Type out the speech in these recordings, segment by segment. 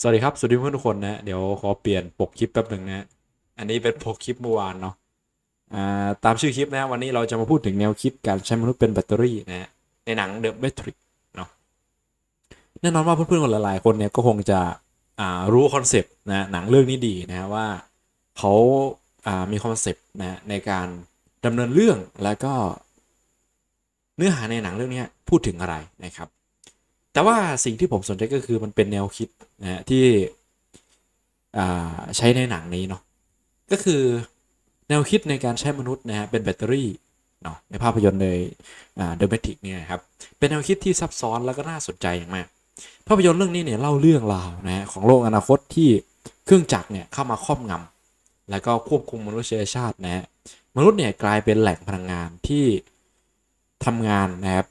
สวัสดีครับสวัสดีเพื่อนทุกคนนะ เดี๋ยวขอเปลี่ยนปกคลิปแป๊บหนึ่งนะ อันนี้เป็นปกคลิปเมื่อวานเนาะอ่าตามชื่อคลิปนะ วันนี้เราจะมาพูดถึงแนวคิดการใช้มนุษย์เป็นแบตเตอรี่นะฮะในหนัง The Matrix เนาะแน่นอนว่าเพื่อนๆคนหลายๆคนเนี่ยก็คงจะอ่ารู้คอนเซปต์นะหนังเรื่องนี้ดีนะว่าเขาอ่ามีคอนเซปต์นะในการดำเนินเรื่องแล้วก็ เนื้อหาในหนังเรื่องนี้พูดถึงอะไรนะครับ แต่ว่าสิ่งที่ผมสนใจก็คือมันเป็นแนวคิดนะฮะที่ใช้ในหนังนี้เนาะก็คือแนวคิดในการใช้มนุษย์นะฮะเป็นแบตเตอรี่เนาะในภาพยนตร์เลยอ่าเดอะแมทริกเนี่ยครับเป็นแนวคิดที่ซับซ้อนแล้วก็น่าสนใจอย่างมาก ภาพยนตร์เรื่องนี้เนี่ยเล่าเรื่องราวนะฮะของโลกอนาคตที่เครื่องจักรเนี่ยเข้ามาครอบงำแล้วก็ควบคุมมนุษยชาตินะฮะมนุษย์เนี่ยกลายเป็นแหล่งพลังงานที่ทำงานนะครับ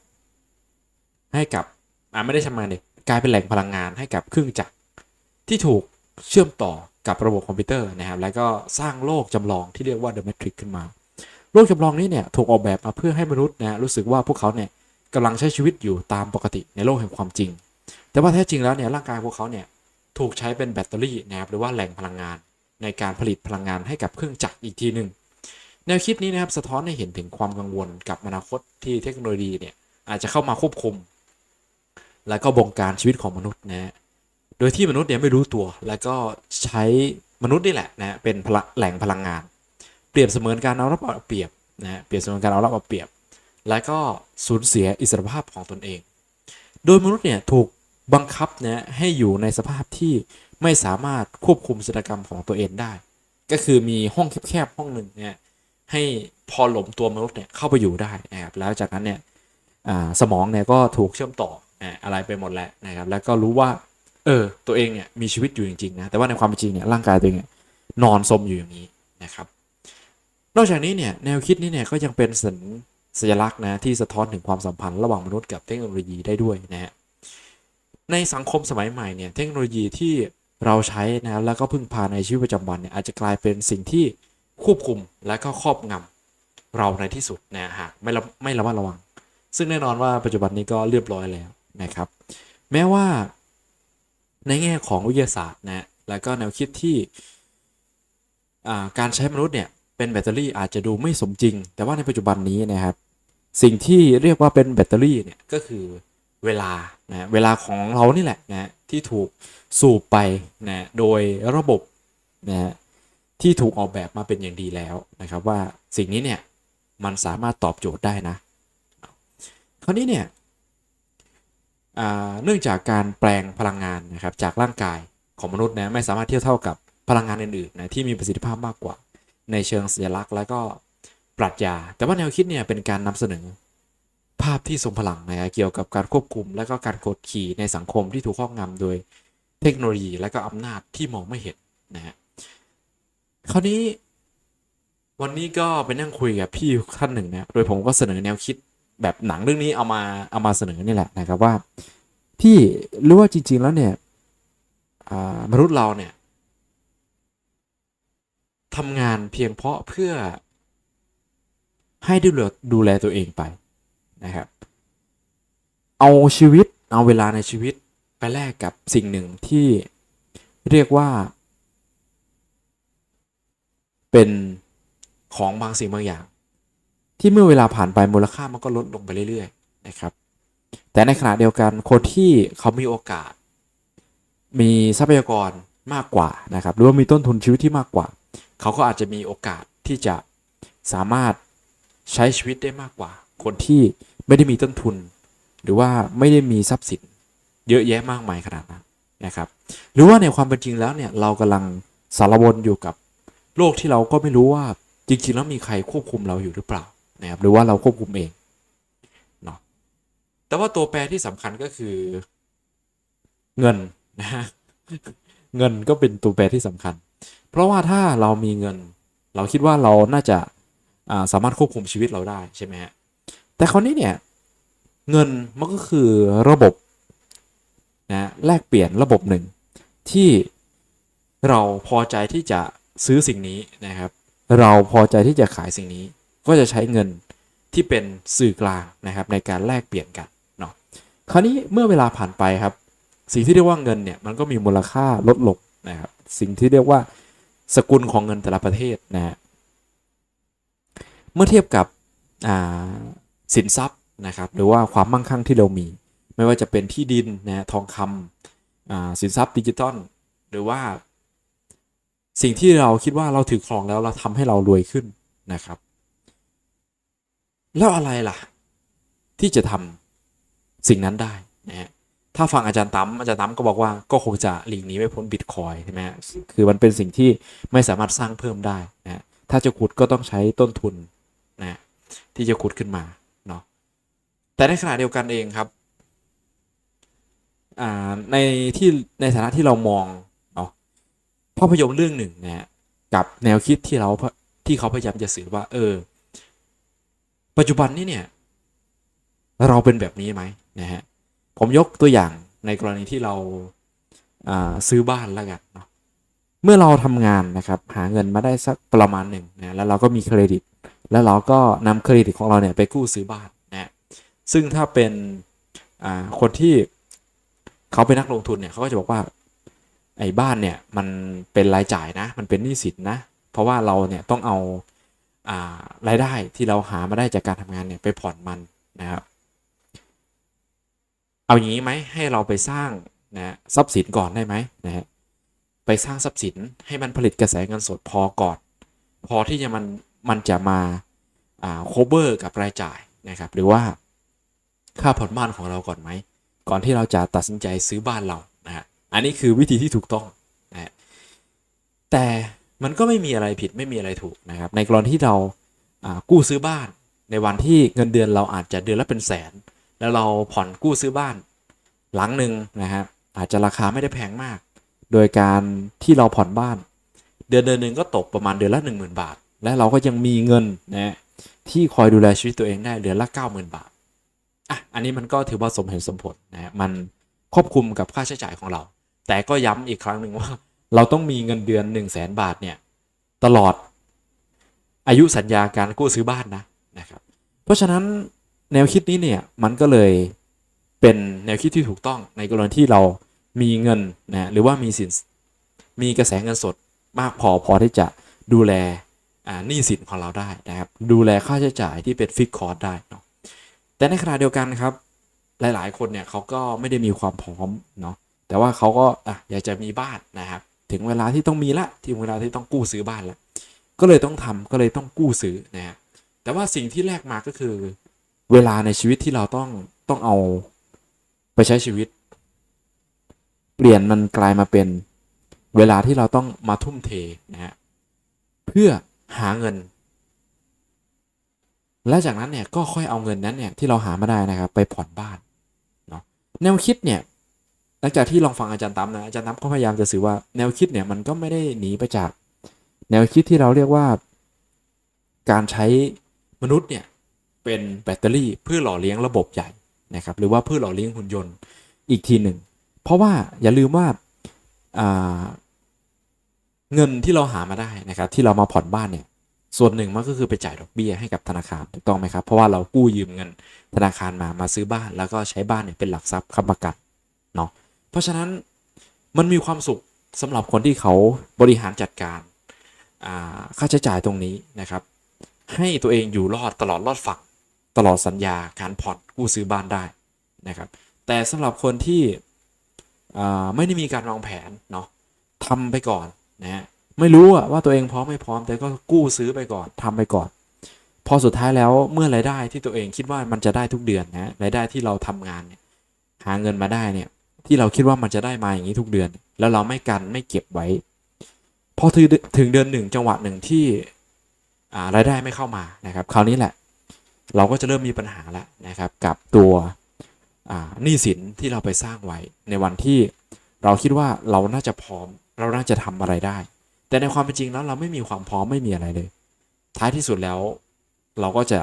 ให้กับ อ่าไม่ได้ทำงานเนี่ยกลายเป็นแหล่งพลังงานให้กับเครื่องจักรที่ถูกเชื่อมต่อกับระบบคอมพิวเตอร์นะครับ แล้วก็สร้างโลกจำลองที่เรียกว่า The Matrix ขึ้นมา โลกจำลองนี้เนี่ยถูกออกแบบมาเพื่อให้มนุษย์นะฮะรู้สึกว่าพวกเขาเนี่ยกำลังใช้ชีวิตอยู่ตามปกติในโลกแห่งความจริง แต่ว่าแท้จริงแล้วเนี่ยร่างกายพวกเขาเนี่ยถูกใช้เป็นแบตเตอรี่นะครับหรือว่าแหล่งพลังงาน ในการผลิตพลังงานให้กับเครื่องจักรอีกทีหนึ่งแนวคิดนี้นะครับสะท้อนให้เห็นถึงความกังวลกับอนาคตที่เทคโนโลยีเนี่ยอาจจะเข้ามาควบคุม แล้วก็บงการชีวิตของมนุษย์นะฮะโดยที่มนุษย์เนี่ยไม่รู้ตัว แล้วก็ใช้มนุษย์นี่แหละนะเป็นพลแหล่งพลังงาน เปรียบเสมือนการเอารัดเอาเปรียบนะฮะเปรียบเสมือนการเอารัดเอาเปรียบ และก็สูญเสียอิสรภาพของตนเอง โดยมนุษย์เนี่ยถูกบังคับนะให้อยู่ในสภาพที่ไม่สามารถควบคุมศิลปกรรมของตัวเองได้ ก็คือมีห้องแคบๆห้องหนึ่งเนี่ยให้พอหลมตัวมนุษย์เนี่ยเข้าไปอยู่ได้นะครับแล้วจากนั้นเนี่ยสมองเนี่ยก็ถูกเชื่อมต่อ อะไรไปหมดแล้วนะครับ แล้วก็รู้ว่า เออ ตัวเองเนี่ยมีชีวิตอยู่จริงๆนะ แต่ว่าในความเป็นจริงเนี่ยร่างกายตัวเองนอนสมอยู่อย่างนี้นะครับ นอกจากนี้เนี่ยแนวคิดนี้เนี่ยก็ยังเป็นสัญสัญลักษณ์นะที่สะท้อนถึงความสัมพันธ์ระหว่างมนุษย์กับเทคโนโลยีได้ด้วยนะฮะ ในสังคมสมัยใหม่เนี่ยเทคโนโลยีที่เราใช้นะแล้วก็พึ่งพาในชีวิตประจำวันเนี่ยอาจจะกลายเป็นสิ่งที่ควบคุมและก็ครอบงำเราในที่สุดนะหากไม่ระไม่ระมัดระวัง ซึ่งแน่นอนว่าปัจจุบันนี้ก็เรียบร้อยแล้ว นะครับ แม้ว่าในแง่ของวิทยาศาสตร์นะแล้วก็แนวคิดที่การใช้มนุษย์เนี่ยเป็นแบตเตอรี่อาจจะดูไม่สมจริง แต่ว่าในปัจจุบันนี้นะครับ สิ่งที่เรียกว่าเป็นแบตเตอรี่เนี่ยก็คือเวลานะเวลาของเรานี่แหละนะที่ถูกสูบไปนะโดยระบบนะที่ถูกออกแบบมาเป็นอย่างดีแล้วนะครับ ว่าสิ่งนี้เนี่ยมันสามารถตอบโจทย์ได้นะคราวนี้เนี่ย เนื่องจากการแปลงพลังงานนะครับจากร่างกายของมนุษย์นะไม่สามารถเทียบเท่ากับพลังงานอื่นๆนะที่มีประสิทธิภาพมากกว่า ในเชิงสัญลักษณ์และก็ปรัชญา แต่ว่าแนวคิดเนี่ยเป็นการนำเสนอภาพที่ทรงพลังนะครับเกี่ยวกับการควบคุม และก็การกดขี่ในสังคมที่ถูกครอบงำโดยเทคโนโลยี และก็อำนาจที่มองไม่เห็นนะฮะคราวนี้วันนี้ก็ไปนั่งคุยกับพี่ท่านหนึ่งนะ โดยผมก็เสนอแนวคิด แบบหนังเรื่องนี้เอามาเอามาเสนอนี่แหละนะครับว่า พี่รู้ว่าจริง ๆ แล้วเนี่ยมนุษย์เราเนี่ยทำงานเพียงเพราะเพื่อให้ดูแลดูแลตัวเองไปนะครับ เอาชีวิตเอาเวลาในชีวิตไปแลกกับสิ่งหนึ่งที่เรียกว่า เป็นของบางสิ่งบางอย่าง ที่เมื่อเวลาผ่านไปมูลค่ามันก็ลดลงไปเรื่อยๆนะครับ แต่ในขณะเดียวกันคนที่เขามีโอกาส มีทรัพยากรมากกว่านะครับหรือว่ามีต้นทุนชีวิตที่มากกว่า เขาก็อาจจะมีโอกาสที่จะสามารถใช้ชีวิตได้มากกว่า คนที่ไม่ได้มีต้นทุน หรือว่าไม่ได้มีทรัพย์สินเยอะแยะมากมายขนาดนั้นนะครับ หรือว่าในความเป็นจริงแล้วเนี่ยเรากำลังสารวนอยู่กับโลกที่เราก็ไม่รู้ว่าจริงๆแล้วมีใครควบคุมเราอยู่หรือเปล่า นะครับหรือว่าเราควบคุมเองเนาะแต่ว่าตัวแปรที่สำคัญก็คือเงินนะฮะเงินก็เป็นตัวแปรที่สำคัญ เพราะว่าถ้าเรามีเงิน เราคิดว่าเราน่าจะาสามารถควบคุมชีวิตเราได้ใช่ไหมฮะแต่คราวนี้เนี่ยเงินมันก็คือระบบนะแลกเปลี่ยนระบบหนึ่งที่เราพอใจที่จะซื้อสิ่งนี้นะครับ เราพอใจที่จะขายสิ่งนี้ ก็จะใช้เงินที่เป็นสื่อกลางนะครับในการแลกเปลี่ยนกันเนาะคราวนี้เมื่อเวลาผ่านไปครับ สิ่งที่เรียกว่าเงินเนี่ยมันก็มีมูลค่าลดลงนะครับสิ่งที่เรียกว่าสกุลของเงินแต่ละประเทศนะฮะเมื่อเทียบกับสินทรัพย์นะครับหรือว่าความมั่งคั่งที่เรามี ไม่ว่าจะเป็นที่ดินนะฮะทองคำอ่าสินทรัพย์ดิจิตอลหรือว่าสิ่งที่เราคิดว่าเราถือครองแล้วเราทำให้เรารวยขึ้นนะครับ แล้วอะไรล่ะ ที่จะทำสิ่งนั้นได้นะฮะถ้าฟังอาจารย์ตั้มอาจารย์ตั้มก็บอกว่าก็คงจะหลีกหนีไม่พ้นบิตคอยใช่ไหมคือมันเป็นสิ่งที่ไม่สามารถสร้างเพิ่มได้นะถ้าจะขุดก็ต้องใช้ต้นทุนนะฮะที่จะขุดขึ้นมาเนาะแต่ในขณะเดียวกันเองครับอ่าในที่ในฐานะที่เรามองเนาะภาพยนตร์เรื่องหนึ่งนะฮะกับแนวคิดที่เราที่เขาพยายามจะสื่อว่า เออ ปัจจุบันนี้เนี่ยเราเป็นแบบนี้ไหมนะฮะผมยกตัวอย่างในกรณีที่เราซื้อบ้านแล้วกันเนาะเมื่อเราทำงานนะครับหาเงินมาได้สักประมาณหนึ่งนะแล้วเราก็มีเครดิต แล้วเราก็นำเครดิตของเราเนี่ยไปกู้ซื้อบ้านนะซึ่งถ้าเป็นคนที่เขาเป็นนักลงทุนเนี่ยเขาก็จะบอกว่าไอ้บ้านเนี่ยมันเป็นรายจ่ายนะ มันเป็นหนี้สินนะ เพราะว่าเราเนี่ยต้องเอา รายได้ที่เราหามาได้จากการทำงานเนี่ยไปผ่อนมันนะครับ เอาอย่างนี้ไหมให้เราไปสร้างนะทรัพย์สินก่อนได้ไหมนะฮะไปสร้างทรัพย์สินให้มันผลิตกระแสเงินสดพอก่อน พอที่จะมันมันจะมาอ่า cover กับรายจ่ายนะครับ หรือว่าค่าผ่อนบ้านของเราก่อนไหม ก่อนที่เราจะตัดสินใจซื้อบ้านเรานะฮะอันนี้คือวิธีที่ถูกต้องนะแต่ มันก็ไม่มีอะไรผิดไม่มีอะไรถูกนะครับ ในกรณีที่เรากู้ซื้อบ้านในวันที่เงินเดือนเราอาจจะเดือนละเป็นแสน แล้วเราผ่อนกู้ซื้อบ้านหลังหนึ่งนะฮะอาจจะราคาไม่ได้แพงมาก โดยการที่เราผ่อนบ้าน เดือนเดือนหนึ่งก็ตกประมาณเดือนละ 1 0,000 บาท และเราก็ยังมีเงินนะที่คอยดูแลชีวิตตัวเองได้เดือนละ90,000 บาทอะอันนี้มันก็ถือว่าสมเหตุสมผลนะฮะมันควบคุมกับค่าใช้จ่ายของเรา แต่ก็ย้ำอีกครั้งหนึ่งว่า เราต้องมีเงินเดือน 1 0 0 0 0แบาทเนี่ยตลอดอายุสัญญาการกู้ซื้อบ้านนะนะครับ เพราะฉะนั้นแนวคิดนี้เนี่ยมันก็เลยเป็นแนวคิดที่ถูกต้องในกรณีที่เรามีเงินนะหรือว่ามีสินมีกระแสเงินสดมากพอพอที่จะดูแลอ่าหนี้สินของเราได้นะครับ ดูแลค่าใช้จ่ายที่เป็นฟิกคอร์สได้เนาะแต่ในขณะเดียวกันครับ หลาย ๆ คนเนี่ยเขาก็ไม่ได้มีความพร้อมเนาะแต่ว่าเขาก็อะอยากจะมีบ้านนะครับ ถึงเวลาที่ต้องมีละถึงเวลาที่ต้องกู้ซื้อบ้านละก็เลยต้องทำก็เลยต้องกู้ซื้อนะฮะแต่ว่าสิ่งที่แลกมาก็คือ เวลาในชีวิตที่เราต้องต้องเอาไปใช้ชีวิต เปลี่ยนมันกลายมาเป็นเวลาที่เราต้องมาทุ่มเทนะฮะเพื่อหาเงิน และจากนั้นเนี่ยก็ค่อยเอาเงินนั้นเนี่ยที่เราหามาได้นะครับ ไปผ่อนบ้านเนาะแนวคิดเนี่ย หลังจากที่ลองฟังอาจารย์ตั้มนะอาจารย์ตั้มก็พยายามจะสื่อว่าแนวคิดเนี่ยมันก็ไม่ได้หนีไปจาก แนวคิดที่เราเรียกว่า การใช้มนุษย์เนี่ยเป็นแบตเตอรี่เพื่อหล่อเลี้ยงระบบใหญ่นะครับหรือว่าเพื่อหล่อเลี้ยงหุ่นยนต์อีกทีหนึ่ง เพราะว่าอย่าลืมว่าเงินที่เราหามาได้นะครับที่เรามาผ่อนบ้านเนี่ยส่วนหนึ่งมันก็คือไปจ่ายดอกเบี้ยให้กับธนาคารถูกต้องไหมครับ เพราะว่าเรากู้ยืมเงินธนาคารมามาซื้อบ้าน แล้วก็ใช้บ้านเนี่ยเป็นหลักทรัพย์ค้ำประกันเนาะ ราะฉะนั้นมันมีความสุขสำหรับคนที่เขาบริหารจัดการค่าใช้จ่ายตรงนี้นะครับ ให้ตัวเองอยู่รอดตลอดรอดฝั่งตลอดสัญญาการผ่อนกู้ซื้อบ้านได้นะครับ แต่สำหรับคนที่ไม่ได้มีการวางแผนเนาะทำไปก่อนนะฮะไม่รู้ว่าตัวเองพร้อมไม่พร้อม แต่ก็กู้ซื้อไปก่อนทำไปก่อน พอสุดท้ายแล้วเมื่อรายได้ที่ตัวเองคิดว่ามันจะได้ทุกเดือนนะรายได้ที่เราทำงานเนี่ยหาเงินมาได้เนี่ย ที่เราคิดว่ามันจะได้มาอย่างนี้ทุกเดือน แล้วเราไม่กันไม่เก็บไว้ พอถึงถึงเดือนหนึ่งจังหวะหนึ่งที่รายได้ไม่เข้ามานะครับ คราวนี้แหละ เราก็จะเริ่มมีปัญหาแล้วนะครับ กับตัวหนี้สินที่เราไปสร้างไว้ ในวันที่เราคิดว่าเราน่าจะพร้อม เราน่าจะทำอะไรได้ แต่ในความเป็นจริงแล้วเราไม่มีความพร้อมไม่มีอะไรเลย ท้ายที่สุดแล้วเราก็จะ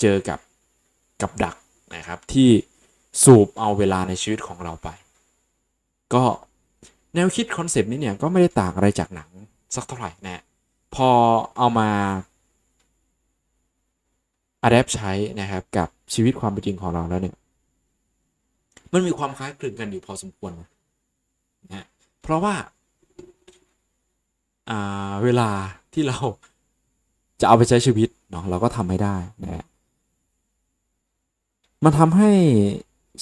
เจอกับกับดักนะครับที่สูบเอาเวลาในชีวิตของเราไป ก็แนวคิดคอนเซปต์นี้เนี่ยก็ไม่ได้ต่างอะไรจากหนังสักเท่าไหร่นะพอเอามา adapt ใช้นะครับกับชีวิตความเป็นจริงของเราแล้วเนี่ย มันมีความคล้ายคลึงกันอยู่พอสมควรนะเพราะว่าาเวลาที่เราจะเอาไปใช้ชีวิตเนาะเราก็ทำไม่ได้นะมันทำให้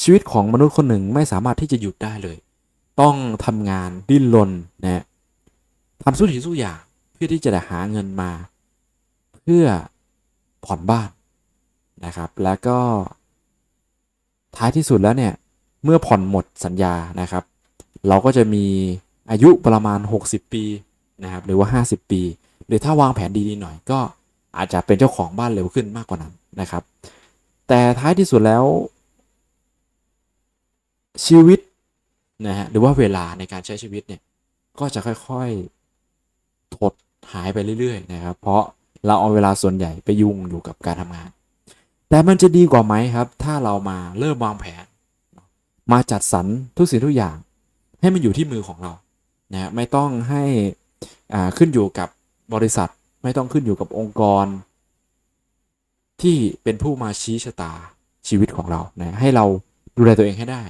ชีวิตของมนุษย์คนหนึ่งไม่สามารถที่จะหยุดได้เลย ต้องทำงานดิ้นรนนะฮะทำสู้สิ่งสู้อย่างเพื่อที่จะหาเงินมา เพื่อผ่อนบ้านนะครับ แล้วก็ ท้ายที่สุดแล้วเนี่ย เมื่อผ่อนหมดสัญญานะครับ เราก็จะมีอายุประมาณ 60 ปีนะครับ หรือว่า 50 ปี หรือถ้าวางแผนดีๆหน่อยก็อาจจะเป็นเจ้าของบ้านเร็วขึ้นมากกว่านั้นนะครับ แต่ท้ายที่สุดแล้ว ชีวิต นะฮะหรือว่าเวลาในการใช้ชีวิตเนี่ยก็จะค่อยๆถดหายไปเรื่อยๆนะครับเพราะเราเอาเวลาส่วนใหญ่ไปยุ่งอยู่กับการทำงาน แต่มันจะดีกว่าไหมครับ ถ้าเรามาเริ่มวางแผน มาจัดสรรทุกสิ่งทุกอย่าง ให้มันอยู่ที่มือของเรานะไม่ต้องให้อ่าขึ้นอยู่กับบริษัท ไม่ต้องขึ้นอยู่กับองค์กร ที่เป็นผู้มาชี้ชะตาชีวิตของเรานะให้เราดูแลตัวเองให้ได้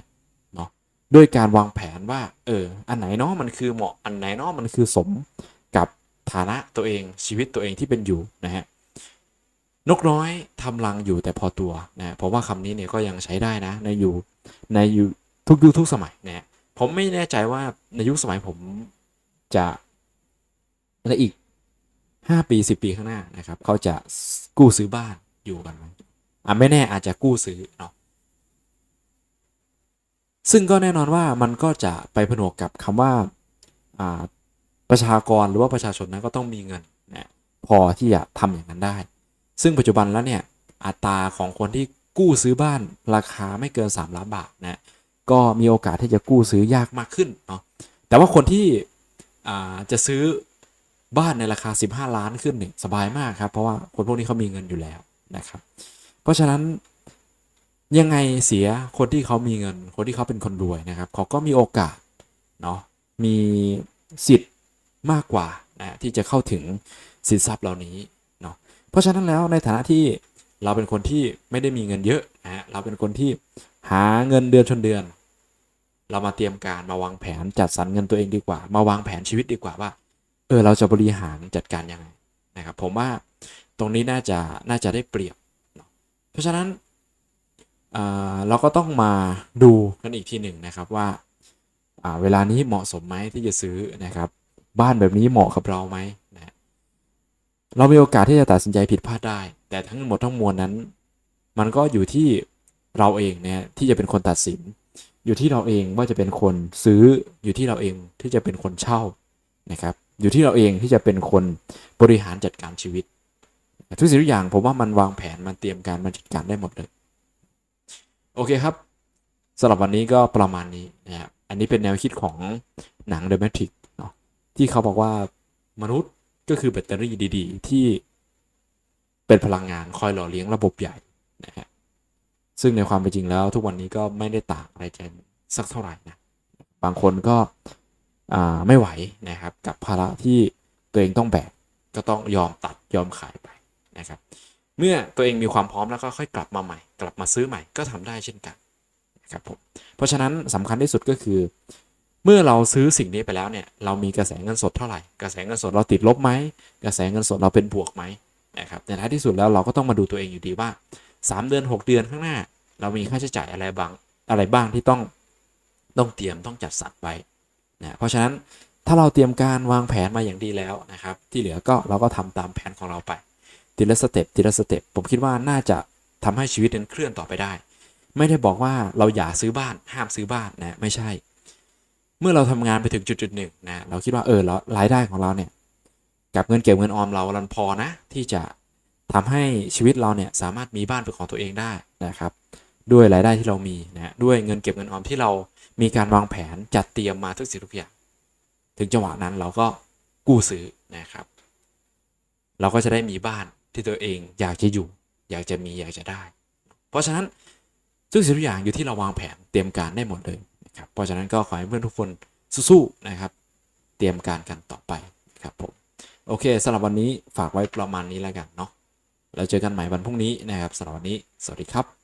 ด้วยการวางแผนว่า เออ อันไหนเนาะมันคือเหมาะ อันไหนเนาะมันคือสมกับฐานะตัวเองชีวิตตัวเองที่เป็นอยู่นะฮะ นกน้อยทำรังอยู่แต่พอตัวนะเพราะว่าคำนี้เนี่ยก็ยังใช้ได้นะ ในอยู่ในอยุคทุกยุคทุกสมัยนะฮะผมไม่แน่ใจว่าในยุคสมัยผมจะในอีกห้าปีสิบปีข้างหน้านะครับ เขาจะกู้ซื้อบ้านอยู่กันไหมอะไม่แน่อาจจะกู้ซื้อเนาะ ซึ่งก็แน่นอนว่ามันก็จะไปผนวกกับคำว่าอ่าประชากรหรือว่าประชาชนนั้นก็ต้องมีเงินนะพอที่จะทำอย่างนั้นได้ ซึ่งปัจจุบันแล้วเนี่ยอัตราของคนที่กู้ซื้อบ้านราคาไม่เกิน 3 ล้านบาทนะก็มีโอกาสที่จะกู้ซื้อยากมากขึ้นเนาะแต่ว่าคนที่จะซื้อบ้านในราคา 15 ล้านขึ้นเนี่ยสบายมากครับ เพราะว่าคนพวกนี้เขามีเงินอยู่แล้วนะครับ เพราะฉะนั้น ยังไงเสียคนที่เขามีเงิน คนที่เขาเป็นคนรวยนะครับเขาก็มีโอกาสเนาะมีสิทธิ์มากกว่านะที่จะเข้าถึงสินทรัพย์เหล่านี้เนาะเพราะฉะนั้นแล้วในฐานะที่เราเป็นคนที่ไม่ได้มีเงินเยอะนะฮะเราเป็นคนที่หาเงินเดือนชนเดือน เรามาเตรียมการมาวางแผนจัดสรรเงินตัวเองดีกว่า มาวางแผนชีวิตดีกว่าว่าเออเราจะบริหารจัดการยังไงนะครับผมว่าตรงนี้น่าจะน่าจะได้เปรียบ เพราะฉะนั้น เราก็ต้องมาดูกันอีกทีหนึ่งนะครับว่าเวลานี้เหมาะสมไหมที่จะซื้อนะครับ บ้านแบบนี้เหมาะกับเราไหมนะเรามีโอกาสที่จะตัดสินใจผิดพลาดได้ แต่ทั้งหมดทั้งมวลนั้น มันก็อยู่ที่เราเองเนี่ยที่จะเป็นคนตัดสิน อยู่ที่เราเองว่าจะเป็นคนซื้ออยู่ที่เราเองที่จะเป็นคนเช่านะครับ อยู่ที่เราเองที่จะเป็นคนบริหารจัดการชีวิต ทุกสิ่งทุกอย่างผมว่ามันวางแผนมันเตรียมการมันจัดการได้หมดเลย โอเคครับสำหรับวันนี้ก็ประมาณนี้นะครับอันนี้เป็นแนวคิดของหนัง The Matrix เนาะที่เขาบอกว่ามนุษย์ก็คือแบตเตอรี่ดีๆ ที่เป็นพลังงานคอยหล่อเลี้ยงระบบใหญ่นะฮะซึ่งในความเป็นจริงแล้วทุกวันนี้ก็ไม่ได้ต่างอะไรกันสักเท่าไหร่นะบางคนก็ไม่ไหวนะครับกับภาระที่ตัวเองต้องแบกก็ต้องยอมตัดยอมขายไปนะครับ เมื่อตัวเองมีความพร้อมแล้วก็ค่อยกลับมาใหม่ กลับมาซื้อใหม่ก็ทำได้เช่นกันนะครับผมเพราะฉะนั้นสำคัญที่สุดก็คือ เมื่อเราซื้อสิ่งนี้ไปแล้วเนี่ยเรามีกระแสเงินสดเท่าไหร่ กระแสเงินสดเราติดลบไหมกระแสเงินสดเราเป็นบวกไหมนะครับในท้ายที่สุดแล้วเราก็ต้องมาดูตัวเองอยู่ดีว่า 3 เดือน 6 เดือนข้างหน้า เรามีค่าใช้จ่ายอะไรบ้างอะไรบ้างที่ต้องต้องเตรียมต้องจัดสรรไว้นะเพราะฉะนั้นถ้าเราเตรียมการวางแผนมาอย่างดีแล้วนะครับ ที่เหลือก็เราก็ทำตามแผนของเราไป ทีละสเต็ปทีละสเต็ปผมคิดว่าน่าจะทำให้ชีวิตนั้นเคลื่อนต่อไปได้ ไม่ได้บอกว่าเราอย่าซื้อบ้านห้ามซื้อบ้านนะไม่ใช่ เมื่อเราทำงานไปถึงจุดจุดหนึ่งนะเราคิดว่าเออเรารายได้ของเราเนี่ยกับเงินเก็บเงินออมเรามันพอนะ ที่จะทำให้ชีวิตเราเนี่ยสามารถมีบ้านเป็นของตัวเองได้นะครับ ด้วยรายได้ที่เรามีนะด้วยเงินเก็บเงินออมที่เรามีการวางแผนจัดเตรียมมาทุกสิ่งทุกอย่าง ถึงจังหวะนั้นเราก็กู้ซื้อนะครับ เราก็จะได้มีบ้าน ที่ตัวเองอยากจะอยู่ อยากจะมีอยากจะได้ เพราะฉะนั้นทุกสิ่งทุกอย่างอยู่ที่เราวางแผนเตรียมการได้หมดเลยนะครับเพราะฉะนั้นก็ขอให้เพื่อนทุกคนสู้ๆนะครับ เตรียมการกันต่อไปครับผมโอเคสำหรับวันนี้ฝากไว้ประมาณนี้แล้วกันเนาะแล้วเจอกันใหม่วันพรุ่งนี้นะครับสำหรับวันนี้ สวัสดีครับ